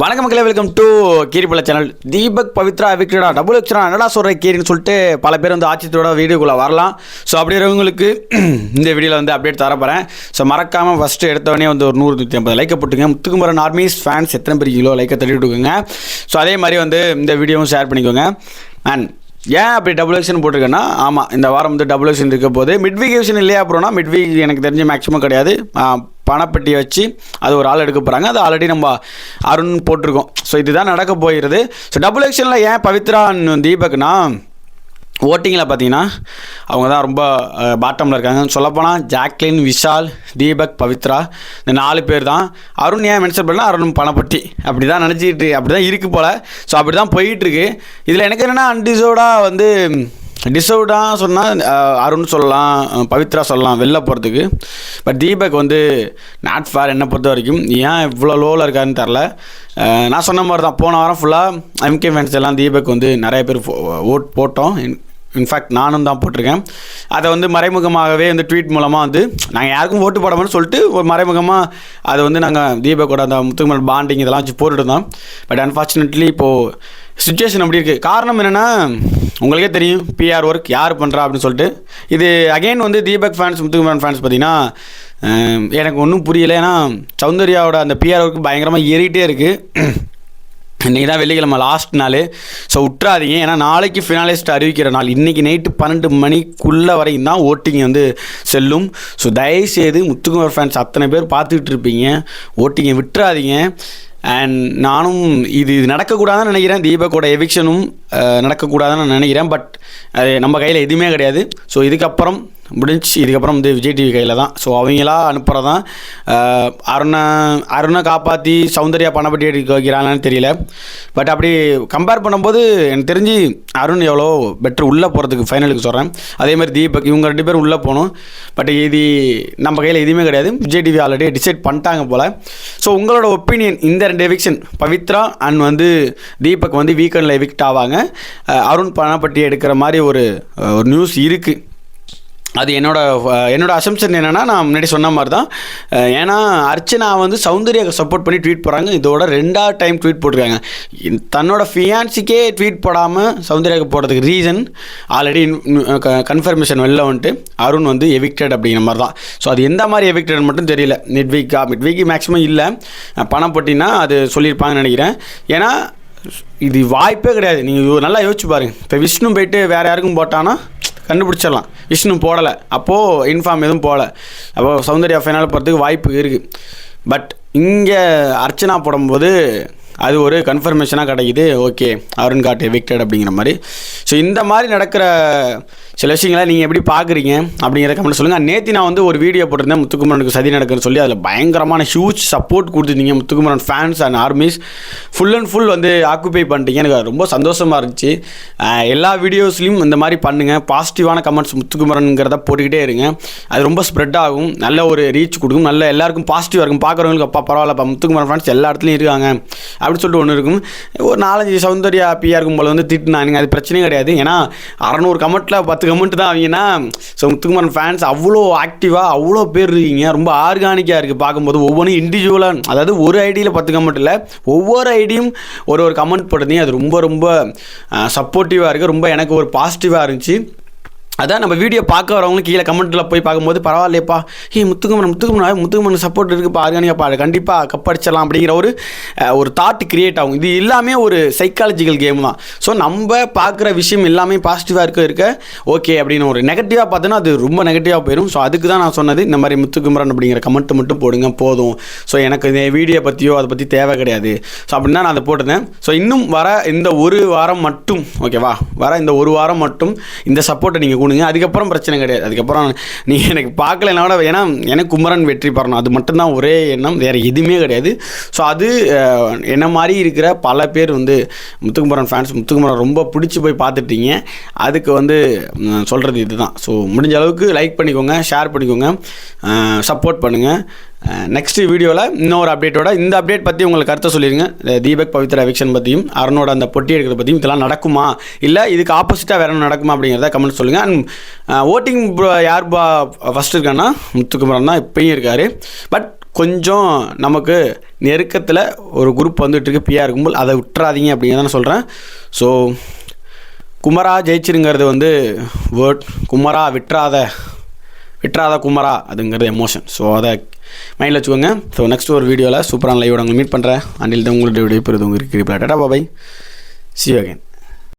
வணக்கம் மக்களே welcome to கீரிப்பள்ள சேனல் தீபக் பவித்ரா விக்ரடா டபுள் எக்ஸ்ரா என்னடா சொல்கிற கீரின்னு சொல்லிட்டு பல பேர் வந்து ஆச்சரியத்தோட வீடியோக்குள்ளே வரலாம். ஸோ அப்படி இருக்கிறவங்களுக்கு இந்த வீடியோவில் வந்து அப்டேட் தரப்போகிறேன் ஸோ மறக்காமல் ஃபஸ்ட்டு எடுத்தவொடனே வந்து ஒரு நூறு நூற்றி ஐம்பது லைக்கை போட்டுங்க முத்துக்குமரன் ஆர்மிஸ் ஃபேன்ஸ் எத்தனை பேர் கிலோ லைக்கை தட்டி விட்டுக்கோங்க ஸோ அதே மாதிரி வந்து இந்த வீடியோவும் ஷேர் பண்ணிக்கோங்க. அண்ட் ஏன் அப்படி டபுள் எக்ஷன் போட்டிருக்கேன்னா ஆமாம் இந்த வாரம் வந்து டபுள் எக்ஷன் இருக்க போது மிட் வீக் எக்ஷன் இல்லையா அப்புறம்னா மிட் வீக் எனக்கு தெரிஞ்ச மேக்ஸிமம் கிடையாது. பணப்பெட்டியை வச்சு அது ஒரு ஆள் எடுக்க போகிறாங்க அது ஆல்ரெடி நம்ம அருண் போட்டிருக்கோம். ஸோ இதுதான் நடக்க போயிடுது ஸோ டபுள் எக்ஷனில் ஏன் பவித்ரா தீபக்னா ஓட்டிங்கில் பார்த்தீங்கன்னா அவங்க தான் ரொம்ப பாட்டமில் இருக்காங்க சொல்லப்போனால் ஜாக்லின் விஷால் தீபக் பவித்ரா இந்த நாலு பேர் தான். அருண் ஏன் மென்ஷன் பண்ணால்? அருண் பணப்பட்டி. அப்படி தான் நினச்சிக்கிட்டு அப்படி தான் இருக்குது போல். ஸோ அப்படி தான் போயிட்டுருக்கு இதில் எனக்கு என்னென்னா அன்டிசோர்டாக வந்து டிசர்வ்டாக சொன்னால் அருண் சொல்லலாம் பவித்ரா சொல்லலாம் வெளில போகிறதுக்கு பட் தீபக் வந்து நாட் ஃபேர் என்னை பொறுத்த வரைக்கும். ஏன் இவ்வளோ லோவில் இருக்காருன்னு தெரில நான் சொன்ன மாதிரி தான் போன வாரம் ஃபுல்லாக எம்கே ஃபேன்ஸ் எல்லாம் தீபக் வந்து நிறைய பேர் ஓட் போட்டோம். இன்ஃபேக்ட் நானும் தான் போட்டிருக்கேன். அதை வந்து மறைமுகமாகவே வந்து ட்வீட் மூலமாக வந்து நாங்கள் யாருக்கும் ஓட்டு போட சொல்லிட்டு ஒரு மறைமுகமாக அதை வந்து நாங்கள் தீபக்கோட அந்த முத்துக்குமல் பாண்டிங் இதெல்லாம் வச்சு போட்டுட்டு இருந்தோம். பட் அன்ஃபார்ச்சுனேட்லி இப்போது சுச்சுவேஷன் அப்படி இருக்குது காரணம் என்னென்னா உங்களுக்கே தெரியும் பிஆர் ஒர்க் யார் பண்ணுறா அப்படின்னு சொல்லிட்டு. இது அகைன் வந்து தீபக் ஃபேன்ஸ் முத்துக்குமரன் ஃபேன்ஸ் பார்த்தீங்கன்னா எனக்கு ஒன்றும் புரியல. ஏன்னா சௌந்தர்யாவோட அந்த பிஆர் ஒர்க் பயங்கரமாக ஏறிட்டே இருக்குது இன்றைக்கி தான் வெள்ளிக்கிழமை லாஸ்ட் நாள். ஸோ விட்றாதீங்க ஏன்னா நாளைக்கு ஃபினாலிஸ்ட் அறிவிக்கிற நாள். இன்றைக்கி நைட்டு பன்னெண்டு மணிக்குள்ளே வரைக்கும் தான் ஓட்டிங் வந்து செல்லும். ஸோ தயவுசெய்து முத்துக்குமார் ஃபேன்ஸ் அத்தனை பேர் பார்த்துக்கிட்டு இருப்பீங்க. ஓட்டிங்கை விட்டுறாதீங்க. அண்ட் நானும் இது இது நடக்கக்கூடாதுன்னு நினைக்கிறேன். தீபக்கோட எவிக்ஷனும் நடக்கக்கூடாதுன்னு நினைக்கிறேன். பட் அது நம்ம கையில் எதுவுமே கிடையாது. ஸோ இதுக்கப்புறம் முடிஞ்சு இதுக்கப்புறம் வந்து விஜய் டிவி கையில் தான். ஸோ அவங்களா அனுப்புகிறது தான் அருணை அருணை காப்பாற்றி சௌந்தர்யா பணப்பட்டி எடுக்க வைக்கிறாங்கன்னு தெரியல. பட் அப்படி கம்பேர் பண்ணும்போது எனக்கு தெரிஞ்சு அருண் எவ்வளோ பெட்ரு உள்ளே போகிறதுக்கு ஃபைனலுக்கு சொல்கிறேன் அதே மாதிரி தீபக் இவங்க ரெண்டு பேரும் உள்ளே போகணும். பட் இது நம்ம கையில் எதுவுமே கிடையாது. விஜய் டிவி ஆல்ரெடி டிசைட் பண்ணிட்டாங்க போல். ஸோ உங்களோட ஒப்பீனியன் இந்த ரெண்டு எவிக்ஷன் பவித்ரா அண்ட் வந்து தீபக் வந்து வீக்கெண்டில் எவிக்ட் ஆவாங்க. அருண் பணப்பட்டி எடுக்கிற மாதிரி ஒரு ஒரு நியூஸ் இருக்குது அது என்னோட என்னோட அசம்ஷன் என்னென்னா நான் முன்னாடி சொன்ன மாதிரி தான் ஏன்னா அர்ச்சனா வந்து சௌந்தர்யாவுக்கு சப்போர்ட் பண்ணி ட்வீட் போகிறாங்க இதோட ரெண்டாவது டைம் ட்வீட் போட்டிருக்காங்க. தன்னோட ஃபியான்சிக்கே ட்வீட் போடாமல் சௌந்தர்யாவுக்கு போடுறதுக்கு ரீசன் ஆல்ரெடி கன்ஃபர்மேஷன் வெளில வந்துட்டு அருண் வந்து எவிக்டட் அப்படிங்கிற மாதிரி தான் ஸோ அது எந்த மாதிரி எவிக்டட் மட்டும் தெரியல. மிட் வீக்கா மிட் வீக் மேக்ஸிமம் இல்லை பணம் போட்டினா அது சொல்லியிருப்பாங்கன்னு நினைக்கிறேன். ஏன்னா இது வாய்ப்பே கிடையாது. நீங்கள் நல்லா யோசிச்சு பாருங்க. இப்போ விஷ்ணு போயிட்டு வேறு யாருக்கும் போட்டானா கண்டுபிடிச்சிடலாம். விஷ்ணு போடலை. அப்போது இன்ஃபார்ம் எதுவும் போகலை அப்போது சௌந்தர்யா ஃபைனல் போகிறதுக்கு வாய்ப்பு இருக்குது பட் இங்கே அர்ச்சனா போடும்போது அது ஒரு கன்ஃபர்மேஷனாக கிடைக்குது. ஓகே அருண் காட் எவிக்டட் அப்படிங்கிற மாதிரி. ஸோ இந்த மாதிரி நடக்கிற சில விஷயங்களை நீங்கள் எப்படி பார்க்குறீங்க அப்படிங்கிற கமெண்ட் சொல்லுங்கள் நேற்று நான் வந்து ஒரு வீடியோ போட்டிருந்தேன் முத்துக்குமரனுக்கு சதி நடக்குன்னு சொல்லி அதில் பயங்கரமான ஹியூஜ் சப்போர்ட் கொடுத்துருந்தீங்க. Muthukumaran fans and armies full and full வந்து ஆக்குபை பண்ணிட்டீங்க. எனக்கு ரொம்ப சந்தோஷமாக இருந்துச்சு. எல்லா வீடியோஸ்லையும் இந்த மாதிரி பண்ணுங்கள் பாசிட்டிவான கமெண்ட்ஸ் முத்துக்குமரனுங்கிறத போட்டுக்கிட்டே இருங்க. அது ரொம்ப ஸ்ப்ரெட் ஆகும். நல்ல ஒரு ரீச் கொடுக்கும். நல்ல எல்லாருக்கும் பாசிட்டிவாக இருக்கும். பார்க்குறவங்களுக்கு அப்பா பரவாயில்லப்பா. முத்துக்குமரன் ஃபேன்ஸ் எல்லா இடத்துலையும் இருக்காங்க. அப்படின்னு சொல்லிட்டு ஒன்று இருக்கும். ஒரு நாலஞ்சு சௌந்தர்யா பிஆர் இருக்கும் வந்து திட்டினானுங்க அது பிரச்சனையும் கிடையாது. ஏன்னா அறநூறு கமெண்ட்டில் பத்து கமெண்ட் தான் அவங்கன்னா ஸோ முத்துக்குமரன் ஃபேன்ஸ் அவ்வளோ ஆக்டிவாக அவ்வளோ பேர் இருக்கீங்க. ரொம்ப ஆர்கானிக்காக இருக்குது பார்க்கும்போது. ஒவ்வொன்றும் இண்டிவிஜுவலாக அதாவது ஒரு ஐடியில் பத்து கமெண்ட் இல்லை ஒவ்வொரு ஐடியும் ஒரு ஒரு கமெண்ட் போட்டிருந்தீங்க. அது ரொம்ப ரொம்ப சப்போர்ட்டிவாக இருக்குது ரொம்ப எனக்கு ஒரு பாசிட்டிவாக இருந்துச்சு. அதான் நம்ம வீடியோ பார்க்க வரவங்களும் கீழே கமெண்ட்டில் போய் பார்க்கும்போது பரவாயில்லையப்பா. ஏ முத்துக்குமரன் முத்துக்குமரன் முத்துக்குமரன் சப்போர்ட் இருக்குப்பா. ஆர்கானிக்காப்பா கண்டிப்பாக கப்படிச்சிடலாம் அப்படிங்கிற ஒரு ஒரு தாட் கிரியேட் ஆகும். இது எல்லாமே ஒரு சைக்காலஜிக்கல் கேம் தான். ஸோ நம்ம பார்க்குற விஷயம் எல்லாமே பாசிட்டிவாக இருக்க இருக்க ஓகே அப்படின்னு ஒரு நெகட்டிவாக பார்த்தோன்னா அது ரொம்ப நெகட்டிவாக போயிடும் ஸோ அதுக்கு தான் நான் சொன்னது இந்த மாதிரி முத்துக்குமரன் அப்படிங்கிற கமெண்ட் மட்டும் போடுங்க போதும். ஸோ எனக்கு இந்த வீடியோ பற்றியோ அதை பற்றி தேவை கிடையாது. ஸோ அப்படின்னு தான் நான் அதை போட்டிருந்தேன். ஸோ இன்னும் வர இந்த ஒரு வாரம் மட்டும் ஓகேவா வர இந்த ஒரு வாரம் மட்டும் இந்த சப்போர்ட்டை நீங்கள் கொடுங்க அதுக்கப்புறம் பிரச்சனை கிடையாது. அதுக்கப்புறம் நீங்கள் எனக்கு பார்க்கலனா கூட ஏன்னா எனக்கு குமரன் வெற்றி பெறணும். அது மட்டும்தான் ஒரே எண்ணம் வேறு எதுவுமே கிடையாது. ஸோ அது என்ன மாதிரி இருக்கிற பல பேர் வந்து முத்துக்குமரன் ஃபேன்ஸ் முத்துக்குமரன் ரொம்ப பிடிச்சி போய் பார்த்துட்டீங்க. அதுக்கு வந்து சொல்கிறது இதுதான். ஸோ முடிஞ்ச அளவுக்கு லைக் பண்ணிக்கோங்க ஷேர் பண்ணிக்கோங்க. சப்போர்ட் பண்ணுங்கள் நெக்ஸ்ட் வீடியோவில் இன்னொரு அப்டேட்டோட இந்த அப்டேட் பற்றி உங்களுக்கு கருத்தை சொல்லிடுங்க இந்த தீபக் பவித்ரா எவிக்ஷன் பற்றியும் அருணோட அந்த பொட்டி எடுக்கிறத பற்றியும் இதெல்லாம் நடக்குமா? இல்லை இதுக்கு ஆப்போசிட்டாக வேற என்ன நடக்குமா அப்படிங்கிறத கமெண்ட் சொல்லுங்கள் அண்ட் ஓட்டிங் யார் பா ஃபஸ்ட் இருக்கான்னா முத்துக்குமரன் தான் இப்பயும் இருக்கார். பட் கொஞ்சம் நமக்கு நெருக்கத்தில் ஒரு குரூப் வந்துட்டு இருக்கு பிஆர் இருக்கும்போது அதை விட்டுறாதீங்க அப்படிங்கிறத நான் சொல்கிறேன் ஸோ குமரா ஜெயிச்சிருங்கிறது வந்து வேர்ட் குமரா விட்டுறாத விட்டுறாத குமரா அதுங்கிறது எமோஷன் ஸோ அதை மைண்டில் வச்சுக்கோங்க. ஸோ நெக்ஸ்ட் ஒரு வீடியோவில் சூப்பரான லைவோட உங்களை மீட் பண்ணுறேன் அண்டில் தான் உங்களுடைய விடைபெறுது உங்களுக்கு டாடா பாபாய் சி அகைன்